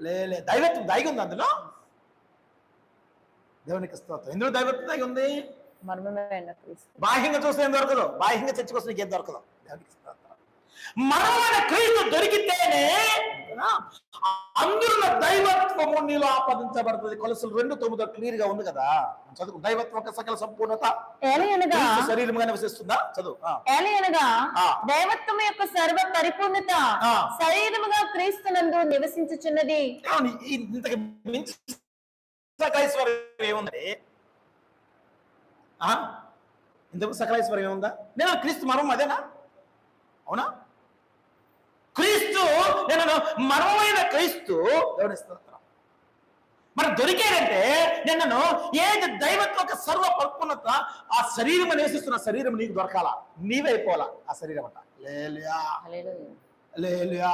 లే లే దైవత్వం దాగి ఉంది అందులో. దేవునికి స్తోత్రం. ఎందులో దైవత్వం దాగి ఉంది బాహ్యంగా చూస్తే ఏం దొరకదు? బాహ్యంగా చర్చకు వస్తే నీకేం దొరకదు? దేవునికి స్తోత్రం. మనమైన క్రీస్తు అందులో దైవత్వము నీలో ఆపాదించబడుతుంది. కొలసలు రెండు తొమ్మిదో క్లియర్గా ఉంది కదా? చదువు. దైవత్వం యొక్క సకల సంపూర్ణత శరీరముగా నివసిస్తుందా? చదువు. ఆ. ఏలి అనగా ఆ. దైవత్వం యొక్క సర్వ పరిపూర్ణత. శరీరముగా క్రీస్తునందు నివసించుచున్నది. ఇంతకు మించి సకలైశ్వర్యం ఏముంది? ఇంతకు సకలైశ్వర్యం ఏముందా? నేను క్రీస్తు మర్మం అదేనా? అవునా? నేను మర్మమైన క్రీస్తు. స్తోత్రం. మరి దొరికేదంటే నిన్నను ఏది దైవత్వ సర్వ పరిపూర్ణత ఆ శరీరం నివసిస్తున్న శరీరం నీకు దొరకాల. నీవే అయిపోవాలా ఆ శరీరం అంట లేలుయా లేలుయా